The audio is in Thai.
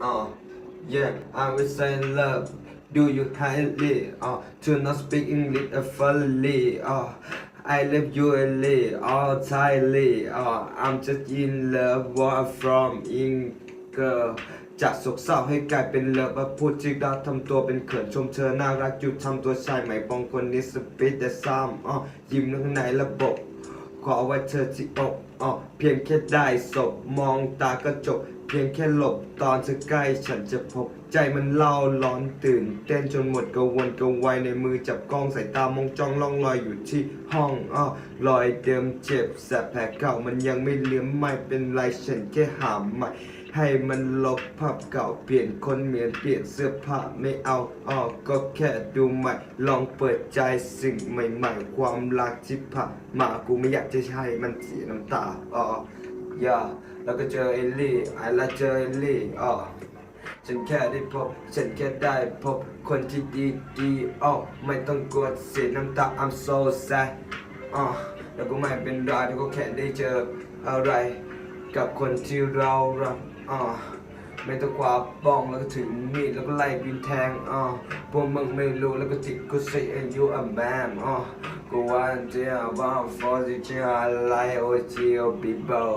uh, yeah, I will say love. Do you highly, uh, to not speak English uh, fully, uh, I love you really, all tightly, uh, I'm just in love, what I'm from in girl จากโศกเศร้าให้กลายเป็นเลิฟว่าพูดจริงดาทำตัวเป็นเขินชมเธอน่ารักอยู่ทำตัวชายใหม่ปองคนนี้สปิดแต่ซ้ำอ๋อยิ้มข้างในระบบ อเอาไว้เธอที่อกอ๋อเพียงแค่ได้ศพมองตาก็จบเพียงแค่หลบตอนเธอใกล้ฉันจะพบ ใจมันเล่าร้อนตื่นเต้นจนหมดกระวนกระวายในมือจับกล้องสายตามองจ้องล่องลอยอยู่ที่ห้องอ้อรอยเดิมเจ็บแสบแผลเก่ามันยังไม่เลือมไม่เป็นไรฉันแค่หามใหม่ ให้มันลบภาพเก่าเปลี่ยนคนเหมือนเปลี่ยนเสื้อผ้าไม่เอาออกก็แค่ดูใหม่ ลองเปิดใจสิ่งใหม่ๆ ความรักที่ผ่านมากูไม่อยากจะใช้มันเสียน้ำตาอ๋อย่าแล้วก็เจอเอลลี่ไอ้ละเจอเอลลี่อ๋อฉันแค่ได้พบ ฉันแค่ได้พบคนที่ดีดีอ๋อไม่ต้องกลัวเสียน้ำตา I'm so sad อ๋อแล้วก็ไม่เป็นไรแล้วก็แค่ได้เจออะไร กับคนที่เรารัก อ่าไม่ต้องกว่าบ้องแล้วก็ถึงมีดแล้วก็ไล่บินแทงอ่าพวกมึงไม่รู้แล้วก็จิกกูสิอายุอะแมมอ่ากูว่าจะว่าฟอร์จิเชียอะไลโอจิโอบิเบิล